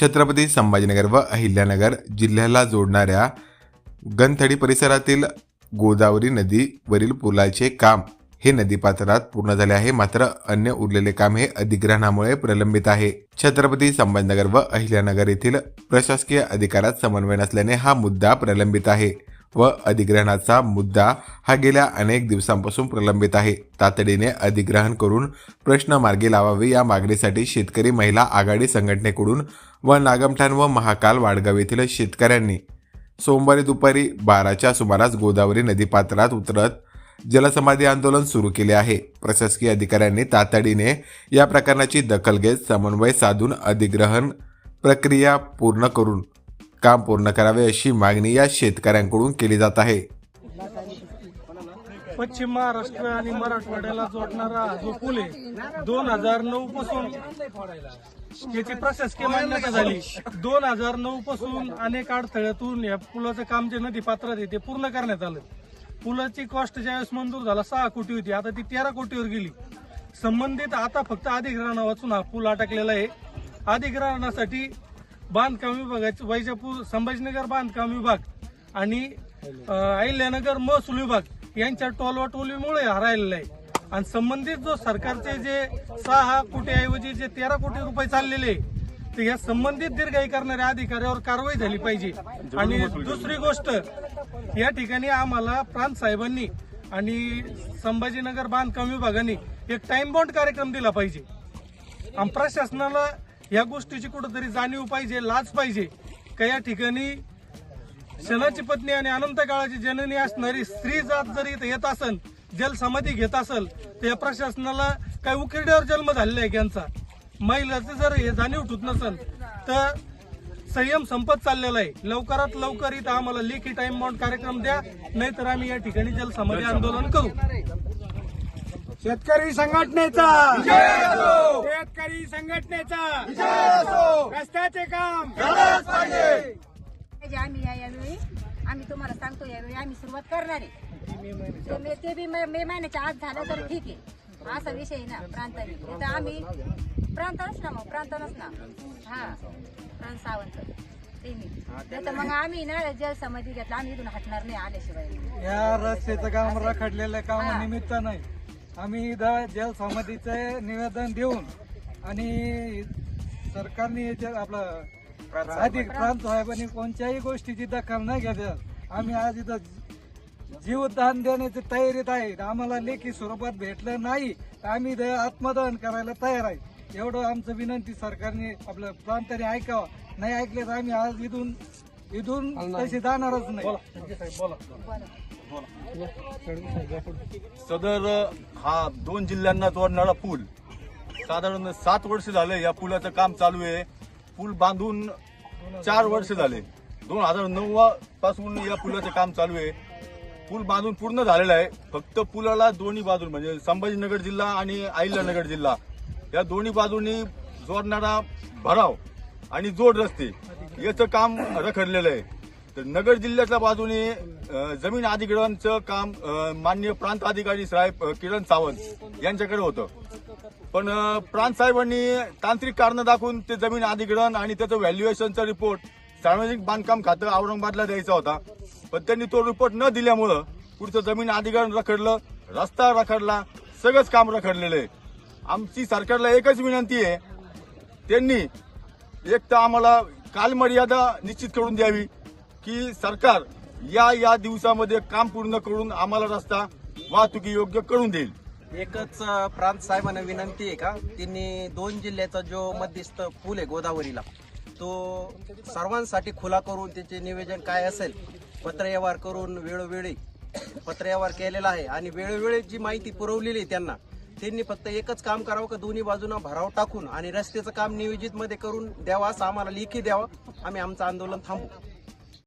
छत्रपती संभाजीनगर व अहिल्यानगर जिल्ह्याला जोडणाऱ्या गनथडी परिसरातील गोदावरी नदीवरील पुलाचे काम हे नदीपात्रात पूर्ण झाले आहे. मात्र अन्य उरलेले काम हे अधिग्रहणामुळे प्रलंबित आहे. छत्रपती संभाजीनगर व अहिल्यानगर येथील प्रशासकीय अधिकारात समन्वय नसल्याने हा मुद्दा प्रलंबित आहे. व अधिग्रहणाचा मुद्दा हा गेल्या अनेक दिवसांपासून प्रलंबित आहे. तातडीने अधिग्रहण करून प्रश्न मार्गी लावावे या मागणीसाठी शेतकरी महिला आघाडी संघटनेकडून व नागमठाण व महाकाल वाडगाव येथील शेतकऱ्यांनी सोमवारी दुपारी बाराच्या सुमारास गोदावरी नदीपात्रात उतरत जलसमाधी आंदोलन सुरू केले आहे. प्रशासकीय अधिकाऱ्यांनी तातडीने या प्रकरणाची दखल घेत समन्वय साधून अधिग्रहण प्रक्रिया पूर्ण करून काम पूर्ण करावे अशी मागणी या शेतकऱ्यांकडून केली जात आहे. पश्चिम महाराष्ट्र आणि मराठवाड्याला जोडणारा जो पूल आहे दोन हजार नऊ पासून याची प्रशासकीय मान्यता झाली. दोन हजार नऊ पासून अनेक अडथळ्यातून या पुलाचं काम जे नदी पात्रात आहे ते पूर्ण करण्यात आलं. पुलाची कॉस्ट ज्यावेळेस मंजूर झाला सहा कोटी होती. आता ती तेरा कोटीवर गेली. संबंधित आता फक्त अधिग्रहणा वाचून हा पूल अटकलेला आहे. अधिग्रहणासाठी बांधकाम विभागाचे वैजापूर संभाजीनगर बांधकाम विभाग आणि अहिल्यानगर महसूल विभाग यांच्या टोलवाटोलीमुळे हरायलेला आहे. आणि संबंधित जो सरकारचे जे सहा कोटी ऐवजी जे तेरा कोटी रुपये चाललेले आहे, तर या संबंधित दीर्घाई करणाऱ्या अधिकाऱ्यावर कारवाई झाली पाहिजे. आणि दुसरी गोष्ट या ठिकाणी आम्हाला प्रांत साहेबांनी आणि संभाजीनगर बांधकाम विभागाने एक टाइम बॉन्ड कार्यक्रम दिला पाहिजे. आणि प्रशासनाला या गोष्टीची कुठंतरी जाणीव पाहिजे लाज पाहिजे. का या ठिकाणी क्षणाची पत्नी आणि अनंत काळाची जननी असणारी स्त्री जात जर इथं येत असल जलसमाधी घेत असल तर या प्रशासनाला काय उकिरड्यावर जन्म झालेला आहे यांचा? महिलाचं जर हे जाणीव ठूत नसल तर संयम संपत चाललेला आहे. लवकरात लवकर इथं आम्हाला लेखी टाइम बाउंड कार्यक्रम द्या नाहीतर आम्ही या ठिकाणी जलसमाधी आंदोलन करू. शेतकरी संघटनेचा. शेतकरी संघटनेचा. रस्त्याचे काम. आम्ही या यावेळी आम्ही तुम्हाला सांगतो यावेळी आम्ही सुरुवात करणार आहे. ते मे- ते बी मे मे महिन्याच्या आत झालं तर ठीक आहे. असा विषय आहे ना प्रांताने तर आम्ही प्रांतानच ना मग प्रांतानच ना. हा प्रांत सावंत. मग आम्ही ना जल समाधी घेतला. आम्ही इथून हटणार नाही आल्याशिवाय. या रस्त्याचं काम रखडलेल्या कामानिमित्त नाही. आम्ही इथं जलसमाधीचं निवेदन देऊन आणि सरकारने याच्या आपलं अधिक प्रांत साहेबांनी कोणत्याही गोष्टीची दखल न घेता आम्ही आज इथं जीवदान देण्याची तयारीत आहे. आम्हाला लेखी स्वरूपात भेटलं नाही. तर आम्ही इथं आत्मदहन करायला तयार आहे. एवढं आमचं विनंती सरकारने आपलं प्रांताने ऐकावं. नाही ऐकले तर आम्ही आज इथून इथून तशी जाणारच नाही. सदर हा दोन जिल्ह्यांना जोडणारा पूल. साधारण सात वर्ष झाले या पुलाचं काम चालू आहे. पूल बांधून चार वर्ष झाले. दोन हजार नऊ पासून या पुलाचं काम चालू आहे. पूल बांधून पूर्ण झालेला आहे. फक्त पुलाला दोन्ही बाजून म्हणजे संभाजीनगर जिल्हा आणि अहिल्यानगर जिल्हा या दोन्ही बाजूनी जोडणारा भराव आणि जोड रस्ते याचं काम रखडलेलं आहे. तर नगर जिल्ह्याच्या बाजूने जमीन अधिग्रहणचं काम माननीय प्रांत अधिकारी साहेब किरण सावंत यांच्याकडे होतं. पण प्रांत साहेबांनी तांत्रिक कारणं दाखवून ते जमीन अधिग्रहण आणि त्याचं व्हॅल्युएशनचा रिपोर्ट सार्वजनिक बांधकाम खातं औरंगाबादला द्यायचा होता. पण त्यांनी तो रिपोर्ट न दिल्यामुळं पुढचं जमीन अधिग्रहण रखडलं रस्ता रखडला सगळंच काम रखडलेलं आहे. आमची सरकारला एकच विनंती आहे त्यांनी एक तर आम्हाला कालमर्यादा निश्चित करून द्यावी. की सरकार या या दिवसामध्ये काम पूर्ण करून आम्हाला रस्ता वाहतुकी योग्य करून देईल. एकच प्रांत साहेबांना विनंती आहे का? त्यांनी दोन जिल्ह्याचा जो मध्यस्थ पूल आहे गोदावरीला तो सर्वांसाठी खुला करून त्याचे निवेदन काय असेल पत्रव्यवहार करून वेळोवेळी पत्रव्यवहार केलेला आहे आणि वेळोवेळी जी माहिती पुरवलेली आहे त्यांना त्यांनी फक्त एकच काम करावं का दोन्ही बाजूनं भराव टाकून आणि रस्त्याचं काम नियोजितमध्ये करून द्यावं असं आम्हाला लेखी द्यावं? आम्ही आमचं आंदोलन थांबू